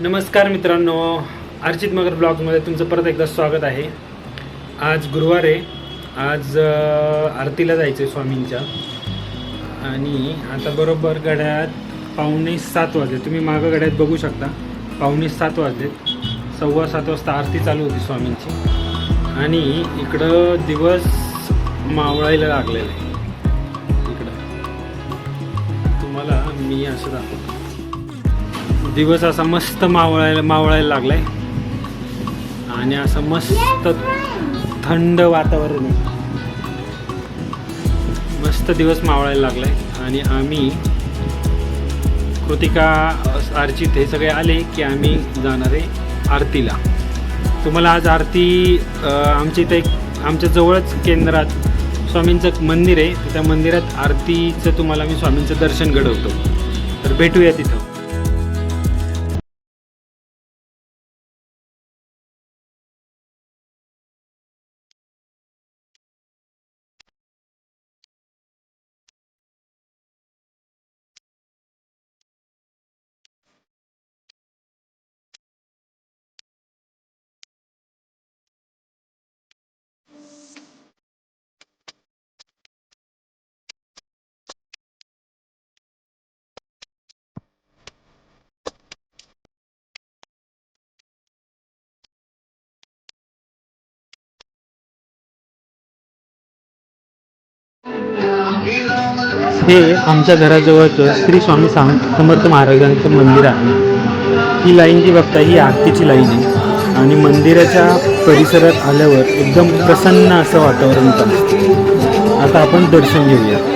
नमस्कार मित्रांनो अर्जित मगर ब्लॉगमध्ये तुमचं परत एकदा स्वागत आहे. आज गुरुवार आहे. आज आरतीला जायचं आहे स्वामींच्या. आणि आता बरोबर गड्यात पावणे सात वाजले. तुम्ही मागं गड्यात बघू शकता पावणे सात वाजलेत सव्वा सात वाजता आरती चालू होती स्वामींची. आणि इकडं दिवस मावळायला लागलेला आहे. इकडं. तुम्हाला मी असं दाखवतो. दिवस असा मस्त मावळायला मावळायला लागलाय. आणि असं मस्त थंड वातावरण आहे. मस्त दिवस मावळायला लागलाय. आणि आम्ही कृतिका अर्चित हे सगळे आले की आम्ही जाणार आहे आरतीला. तुम्हाला आज आरती आमच्या इथे एक आमच्या जवळच केंद्रात स्वामींचं मंदिर आहे. त्या मंदिरात आरतीचं तुम्हाला मी स्वामींचं दर्शन घडवतो. तर भेटूया तिथं. हे आमच्या घराजवळचं श्री स्वामी साम समर्थ महाराजांचं मंदिर आहे. ही लाईन जी बघता ही आरतीची लाईन आहे. आणि मंदिराच्या परिसरात आल्यावर एकदम प्रसन्न असं वातावरण होतं आता आपण दर्शन घेऊया.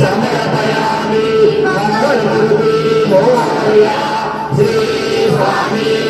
Samapayami, Mangaluri, Mohariya, Sri Swami.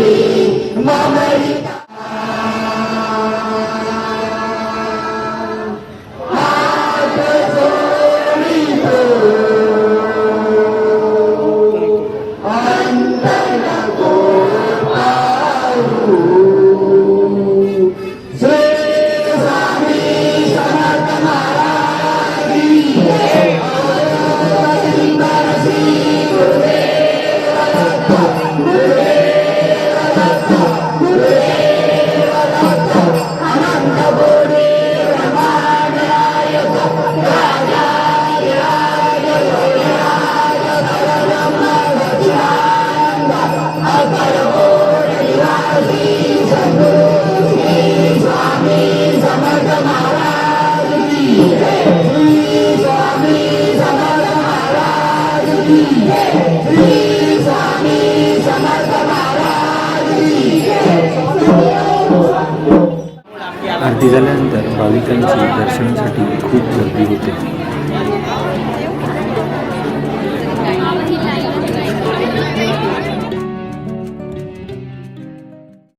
Mama, आरती झाल्यानंतर भाविकांची दर्शनासाठी खूप गर्दी होते.